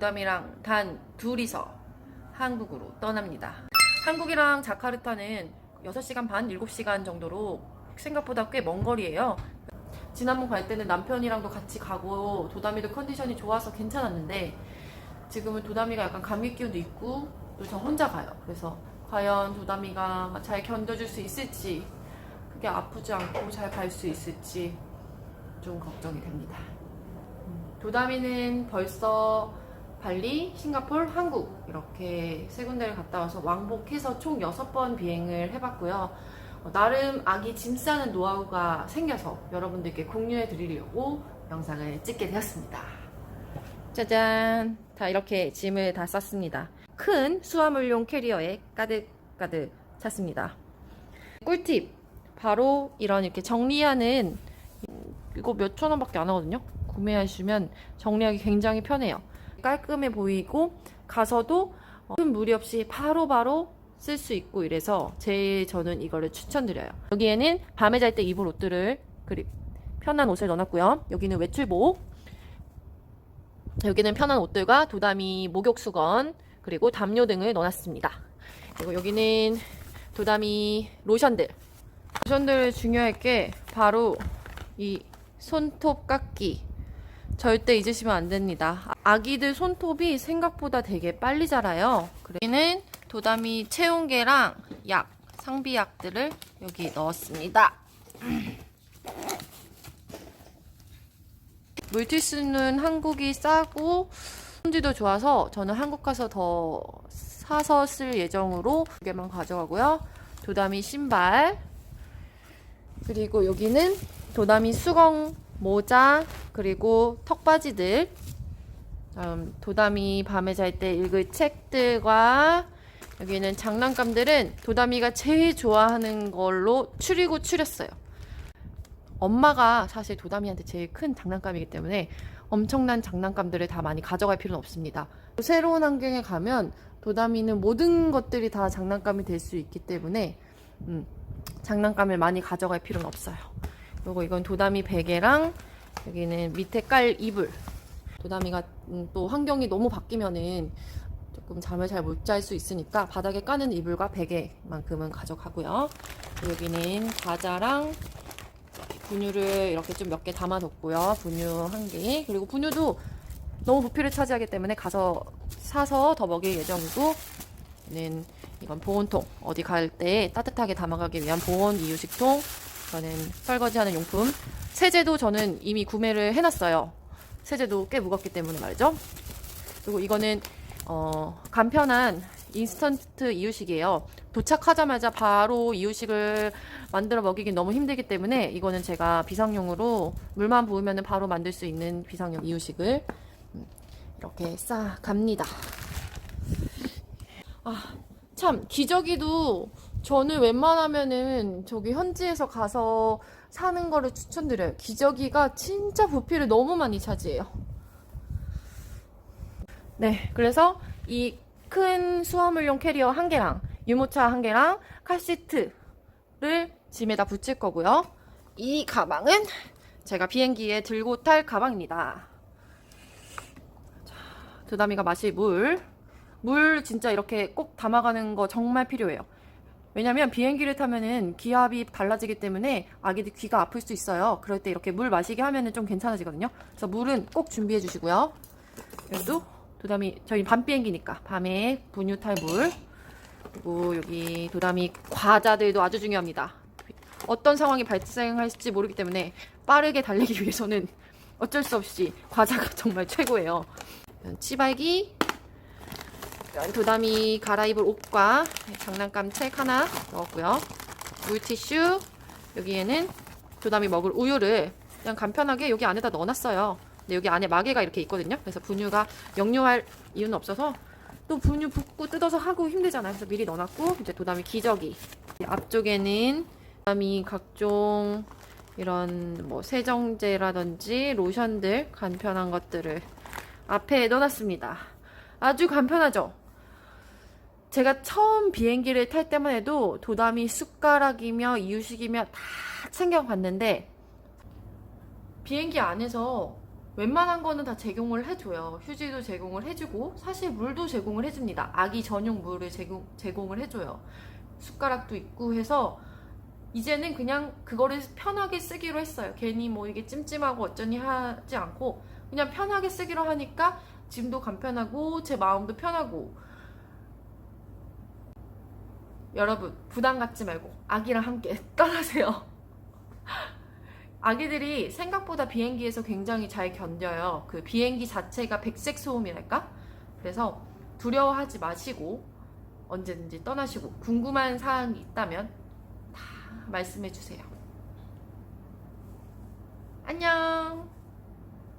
부담이랑 단 둘이서 한국으로 떠납니다. 한국이랑 자카르타는 6시간 반, 7시간 정도로 생각보다 꽤 먼 거리예요. 지난번 갈 때는 남편이랑도 같이 가고 도담이도 컨디션이 좋아서 괜찮았는데 지금은 도담이가 약간 감기 기운도 있고 또 저 혼자 가요. 그래서 과연 도담이가 잘 견뎌줄 수 있을지 그게 아프지 않고 잘 갈 수 있을지 좀 걱정이 됩니다. 음, 도담이는 벌써 발리, 싱가폴, 한국 이렇게 세 군데를 갔다 와서 왕복해서 총 6번 비행을 해봤고요. 어, 나름 아기 짐 싸는 노하우가 생겨서 여러분들께 공유해 드리려고 영상을 찍게 되었습니다. 짜잔! 다 이렇게 짐을 다 쌌습니다. 큰 수화물용 캐리어에 가득가득 찼습니다. 꿀팁! 바로 이런 이렇게 정리하는 이거 몇천 원밖에 안 하거든요. 구매하시면 정리하기 굉장히 편해요. 깔끔해 보이고 가서도 어, 큰 무리 없이 바로 바로 쓸수 있고 이래서 제일 저는 이거를 추천드려요. 여기에는 밤에 잘 때 입을 옷들을 그리 편한 옷을 넣어놨고요. 여기는 외출복. 여기는 편한 옷들과 도다미 목욕 수건 그리고 담요 등을 넣어놨습니다. 그리고 여기는 도다미 로션들. 로션들 중요할 게 바로 이 손톱 깎기. 절대 잊으시면 안 됩니다. 아기들 손톱이 생각보다 되게 빨리 자라요. 여기는 도다미 체온계랑 약, 상비약들을 여기 넣었습니다. 물티슈는 한국이 싸고 품질도 좋아서 저는 한국 가서 더 사서 쓸 예정으로 두 개만 가져가고요. 도다미 신발 그리고 여기는 도다미 수건 모자 그리고 턱바지들 다음 도다미 밤에 잘 때 읽을 책들과 여기는 장난감들은 도다미가 제일 좋아하는 걸로 추리고 추렸어요. 엄마가 사실 도다미한테 제일 큰 장난감이기 때문에 엄청난 장난감들을 다 많이 가져갈 필요는 없습니다. 새로운 환경에 가면 도다미는 모든 것들이 다 장난감이 될 수 있기 때문에 음, 장난감을 많이 가져갈 필요는 없어요. 그리고 이건 도다미 베개랑 여기는 밑에 깔 이불. 도다미가 음, 또 환경이 너무 바뀌면은 조금 잠을 잘 못 잘 수 있으니까 바닥에 까는 이불과 베개만큼은 가져가고요. 여기는 과자랑 분유를 이렇게 좀 몇 개 담아뒀고요. 분유 한 개. 그리고 분유도 너무 부피를 차지하기 때문에 가서 사서 더 먹일 예정이고, 는 이건 보온통. 어디 갈 때 따뜻하게 담아가기 위한 보온 이유식통. 저는 설거지하는 용품. 세제도 저는 이미 구매를 해놨어요. 세제도 꽤 무겁기 때문에 말이죠. 그리고 이거는 어, 간편한 인스턴트 이유식이에요. 도착하자마자 바로 이유식을 만들어 먹이긴 너무 힘들기 때문에 이거는 제가 비상용으로 물만 부으면 바로 만들 수 있는 비상용 이유식을 음, 이렇게 싸 갑니다. 아, 참 기저귀도 저는 웬만하면은 저기 현지에서 가서 사는 거를 추천드려요. 기저귀가 진짜 부피를 너무 많이 차지해요. 네, 그래서 이 큰 수화물용 캐리어 한 개랑 유모차 한 개랑 카시트를 짐에다 붙일 거고요. 이 가방은 제가 비행기에 들고 탈 가방입니다. 자, 드다미가 마실 물. 물 진짜 이렇게 꼭 담아가는 거 정말 필요해요. 왜냐면 비행기를 타면은 기압이 달라지기 때문에 아기들 귀가 아플 수 있어요. 그럴 때 이렇게 물 마시게 하면은 좀 괜찮아지거든요. 그래서 물은 꼭 준비해 주시고요. 그래도 도담이 저희 밤 비행기니까 밤에 분유 탈 물. 그리고 여기 도담이 과자들도 아주 중요합니다. 어떤 상황이 발생할지 모르기 때문에 빠르게 달리기 위해서는 어쩔 수 없이 과자가 정말 최고예요. 치발기, 도담이 갈아입을 옷과 장난감 책 하나 넣었고요. 물티슈, 여기에는 도담이 먹을 우유를 그냥 간편하게 여기 안에다 넣어놨어요. 근데 여기 안에 마개가 이렇게 있거든요. 그래서 분유가 역류할 이유는 없어서 또 분유 붓고 뜯어서 하고 힘들잖아요. 그래서 미리 넣어놨고 이제 도담이 기저귀. 앞쪽에는 도담이 각종 이런 뭐 세정제라든지 로션들 간편한 것들을 앞에 넣어놨습니다. 아주 간편하죠. 제가 처음 비행기를 탈 때만 해도 도담이 숟가락이며 이유식이며 다 챙겨갔는데 비행기 안에서 웬만한 거는 다 제공을 해줘요. 휴지도 제공을 해주고 사실 물도 제공을 해줍니다. 아기 전용 물을 제공, 제공을 해줘요. 숟가락도 있고 해서 이제는 그냥 그거를 편하게 쓰기로 했어요. 괜히 뭐 이게 찜찜하고 어쩌니 하지 않고 그냥 편하게 쓰기로 하니까 짐도 간편하고 제 마음도 편하고 여러분 부담 갖지 말고 아기랑 함께 떠나세요. 아기들이 생각보다 비행기에서 굉장히 잘 견뎌요. 그 비행기 자체가 백색 소음이랄까? 그래서 두려워하지 마시고 언제든지 떠나시고 궁금한 사항이 있다면 다 말씀해 주세요. 안녕.